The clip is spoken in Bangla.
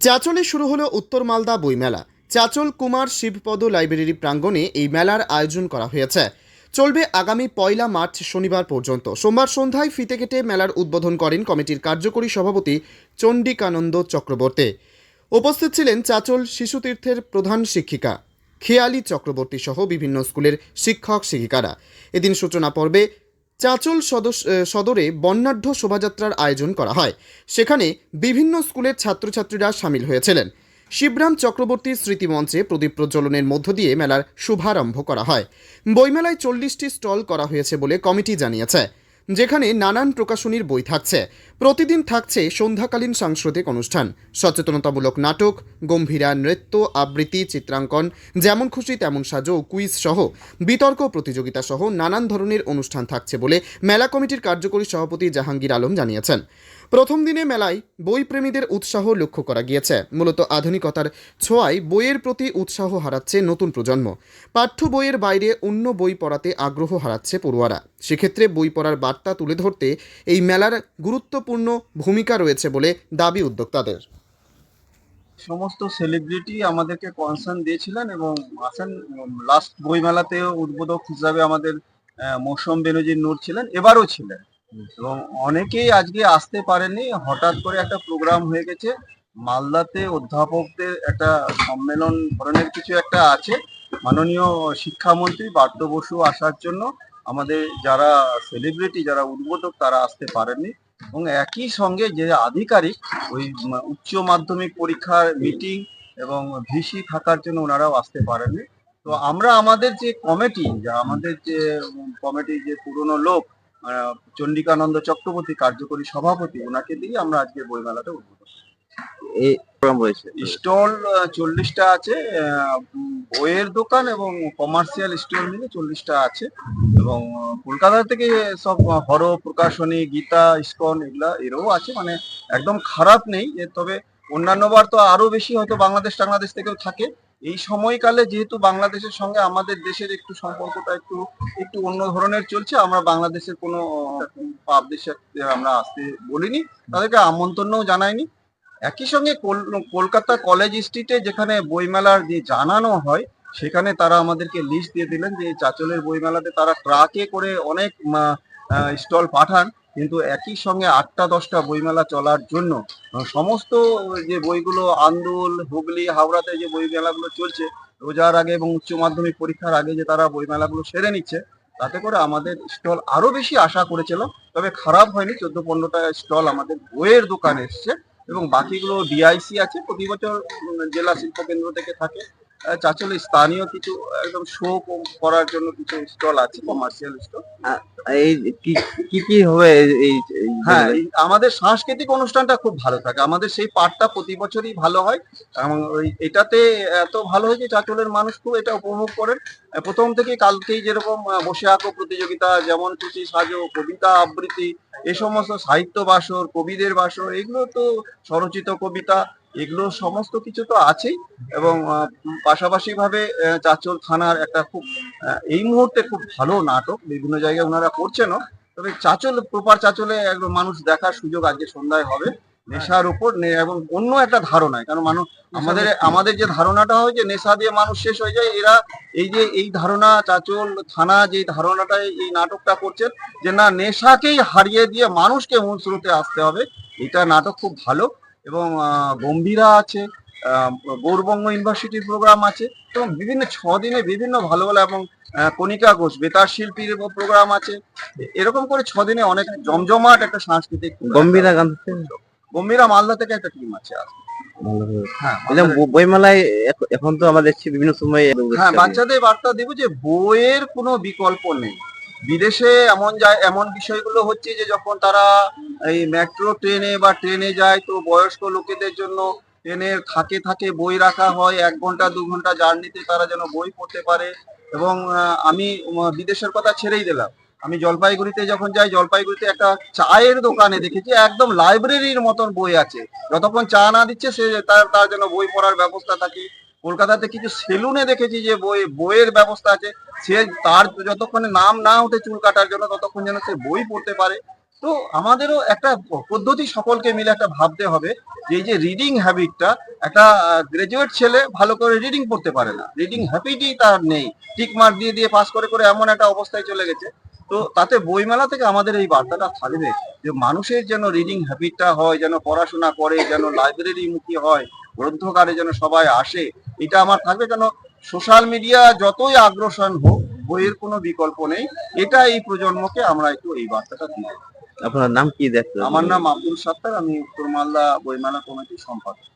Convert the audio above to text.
চাচলে শুরু হলো উত্তর মালদা বইমেলা চাচল কুমার শিবপদ লাইব্রেরি প্রাঙ্গণে এই মেলার আয়োজন করা হয়েছে। চলবে আগামী পয়লা মার্চ শনিবার পর্যন্ত। সোমবার সন্ধ্যায় ফিতে কেটে মেলার উদ্বোধন করেন কমিটির কার্যকরী সভাপতি চণ্ডিকানন্দ চক্রবর্তী। উপস্থিত ছিলেন চাচল শিশুতীর্থের প্রধান শিক্ষিকা, খেয়ালি চক্রবর্তী সহ বিভিন্ন স্কুলের শিক্ষক শিক্ষিকারা এদিন সূচনা পর্বে চাচল সদরে বর্ণাঢ্য শোভাযাত্রার আয়োজন করা হয়। সেখানে বিভিন্ন স্কুলের ছাত্রছাত্রীরা সামিল হয়েছিলেন। শিবরাম চক্রবর্তীর স্মৃতিমঞ্চে প্রদীপ প্রজ্বলনের মধ্য দিয়ে মেলার শুভারম্ভ করা হয়। বইমেলায় চল্লিশটি স্টল করা হয়েছে বলে কমিটি জানিয়েছে। যেখানে নানান প্রকাশনীর বই থাকছে। প্রতিদিন থাকছে সন্ধ্যাকালীন সাংস্কৃতিক অনুষ্ঠান। সচেতনতামূলক নাটক, গম্ভীরা নৃত্য, আবৃত্তি, চিত্রাঙ্কন, যেমন খুশি তেমন সাজো কুইজ সহ বিতর্ক প্রতিযোগিতা সহ নানান ধরনের অনুষ্ঠান থাকছে বলে মেলা কমিটির কার্যকরী সভাপতি জাহাঙ্গীর আলম জানিয়েছেন। প্রথম দিনে মেলায় বই প্রেমীদের উৎসাহ লক্ষ্য করা গিয়েছে। মূলত আধুনিকতার ছোঁয়ায় বইয়ের প্রতি উৎসাহ হারাচ্ছে নতুন প্রজন্ম। পাঠ্য বইয়ের বাইরে অন্য বই পড়াতে আগ্রহ হারাচ্ছে পড়ুয়ারা। সেক্ষেত্রে বই পড়ার বার্তা তুলে ধরতে এই মেলার গুরুত্বপূর্ণ ভূমিকা রয়েছে বলে দাবি উদ্যোক্তাদের। সমস্ত সেলিব্রিটি আমাদেরকে কনসার্ন দিয়েছিলেন এবং আসেন লাস্ট বইমেলাতেও উদ্বোধক হিসাবে আমাদের মৌসুম বেনজির নূর ছিলেন, এবারও ছিলেন। এবং অনেকেই আজকে আসতে পারেনি হঠাৎ করে একটা প্রোগ্রাম হয়ে গেছে। মালদাতে অধ্যাপকদের একটা সম্মেলন ধরনের কিছু একটা আছে। মাননীয় শিক্ষামন্ত্রী বার্দ বসু আসার জন্য আমাদের যারা সেলিব্রিটি যারা উদ্বোধক, তারা আসতে পারেননি। এবং একই সঙ্গে যে আধিকারিক, ওই উচ্চ মাধ্যমিক পরীক্ষার মিটিং এবং ভিসি থাকার জন্য ওনারাও আসতে পারেননি। তো আমরা আমাদের যে কমিটি যা আমাদের যে কমিটি যে পুরনো লোক চন্ডিকানন্দ চক্রবর্তী কার্যকরী সভাপতি ওনাকে দিয়ে আমরা আজকে বইমেলাটা উদ্বোধন এই প্রোগ্রাম রয়েছে। স্টল চল্লিশটা আছে বইয়ের দোকান এবং কমার্শিয়াল স্টল মিলে চল্লিশটা আছে এবং কলকাতা থেকে সব হর প্রকাশনী গীতা ইস্কন এগুলা এরও আছে মানে একদম খারাপ নেই তবে অন্যান্যবার তো আরও বেশি হয়তো বাংলাদেশ টাংলাদেশ থেকেও থাকে। এই সময়কালে যেহেতু বাংলাদেশের সঙ্গে আমাদের দেশের একটু সম্পর্কটা একটু একটু অন্য ধরনের চলছে, আমরা বাংলাদেশের কোনো আমরা আসতে বলিনি, তাদেরকে আমন্ত্রণও জানাইনি। একই সঙ্গে কোল- কলকাতা কলেজ স্ট্রিটে যেখানে বইমেলার যে জানানো হয়, সেখানে তারা আমাদেরকে লিস্ট দিয়ে দিলেন যে চাচলের বইমেলাতে তারা ট্রাকে করে অনেক স্টল পাঠান। কিন্তু একই সঙ্গে আটটা, দশটা বইমেলা চলার জন্য সমস্ত যে বইগুলো, আন্দোল, হুগলি, হাওড়াতে যে বই মেলাগুলো চলছে, রোজার আগে এবং উচ্চ মাধ্যমিক পরীক্ষার আগে যে তারা বই মেলাগুলো সেরে নিচ্ছে, তাতে করে আমাদের স্টল আরও বেশি আশা করেছিল, তবে খারাপ হয়নি। চোদ্দ পনেরোটা স্টল আমাদের বইয়ের দোকানে এসছে এবং বাকিগুলো ডিআইসি আছে। প্রতি বছর জেলা শিল্প কেন্দ্র থেকে থাকে। চাচলে স্থানীয় কিছু একদম শো করার জন্য কিছু স্টল আছে কমার্শিয়াল স্টল এই কি কি হবে এই- হ্যাঁ আমাদের সাংস্কৃতিক অনুষ্ঠানটা খুব ভালো থাকে। আমাদের সেই পাঠটা প্রতি বছরই ভালো হয়। এবং ওই এটাতে এত ভালো হয় যে চাচলের মানুষ খুব এটা উপভোগ করেন। প্রথম থেকে কালকেই যেরকম বসে আঁকো প্রতিযোগিতা যেমন খুশি সাজো কবিতা আবৃত্তি এ সমস্ত সাহিত্য বাসর কবিদের বাসর এগুলো তো স্বরচিত কবিতা। এগুলো সমস্ত কিছু তো আছেই এবং পাশাপাশি ভাবে চাচল থানার একটা খুব এই মুহূর্তে খুব ভালো নাটক। বিভিন্ন জায়গায় ওনারা করছেনও। তবে চাচল প্রপার চাচলে একদম মানুষ দেখার সুযোগ আজকে সন্ধ্যায় হবে। নেশার উপর এবং অন্য একটা ধারণায় কারণ মানুষ আমাদের আমাদের যে ধারণাটা হয় যে নেশা দিয়ে মানুষ শেষ হয়ে যায় এরা এই যে এই ধারণা চাচল থানা যে ধারণাটা এই নাটকটা করছেন যে না নেশাকেই হারিয়ে দিয়ে মানুষকে মূল স্রোতে আসতে হবে। এটা নাটক খুব ভালো। এবং আহ, গম্ভীরা আছে গৌরবঙ্গ ইউনিভার্সিটির প্রোগ্রাম আছে এবং বিভিন্ন ছ দিনে বিভিন্ন ভালো ভালো এবং কণিকা ঘোষ বেতার শিল্পীর প্রোগ্রাম আছে। এরকম করে ছ দিনে অনেক জমজমাট একটা সাংস্কৃতিক গম্ভীরা গান? গম্ভীরা মালদা থেকে একটা টিম আছে। হ্যাঁ বইমেলায় এখন তো আমরা দেখছি বিভিন্ন সময় হ্যাঁ বাচ্চাদের বার্তা দেবো যে বইয়ের কোনো বিকল্প নেই। বিদেশে এমন যায়, এমন বিষয়গুলো হচ্ছে যে যখন তারা এই মেট্রো ট্রেনে বা ট্রেনে যায়, তো বয়স্ক লোকেদের জন্য ট্রেনের থাকে থাকে বই রাখা হয়, এক ঘণ্টা, দু ঘণ্টা জার্নিতে তারা যেন বই পড়তে পারে। এবং আমি বিদেশের কথা ছেড়েই দিলাম। আমি জলপাইগুড়িতে যখন যাই, জলপাইগুড়িতে একটা চায়ের দোকানে দেখেছি, একদম লাইব্রেরির মতন বই আছে। যতক্ষণ চা না দিচ্ছে, সে তার তার জন্য বই পড়ার ব্যবস্থা থাকে। কলকাতাতে কিছু সেলুনে দেখেছি যে বই, বইয়ের ব্যবস্থা আছে। সে তার যতক্ষণে নাম না ওঠে চুল কাটার জন্য, ততক্ষণ যেন সে বই পড়তে পারে। তো আমাদেরও একটা পদ্ধতি সকলকে মিলে একটা ভাবতে হবে যে এই যে রিডিং হ্যাবিটটা একটা গ্রাজুয়েট ছেলে ভালো করে রিডিং পড়তে পারে না। রিডিং হ্যাবিটই তার নেই। টিক মার্ক দিয়ে দিয়ে পাস করে করে এমন একটা অবস্থায় চলে গেছে। তো তাতে বইমেলা থেকে আমাদের এই বার্তাটা থাকবে যে মানুষের যেন রিডিং হ্যাবিটটা হয় যেন পড়াশোনা করে যেন লাইব্রেরি মুখী হয় গ্রন্থকারে যেন সবাই আসে এটা আমার থাকবে যেন সোশ্যাল মিডিয়া যতই আগ্রসন হোক বইয়ের কোনো বিকল্প নেই এটা এই প্রজন্মকে আমরা একটু এই বার্তাটা দিই আপনার নাম কি দেখতে আমার নাম আব্দুল সাত্তার আমি উত্তর মালদা বইমেলা কমিটির সম্পাদক।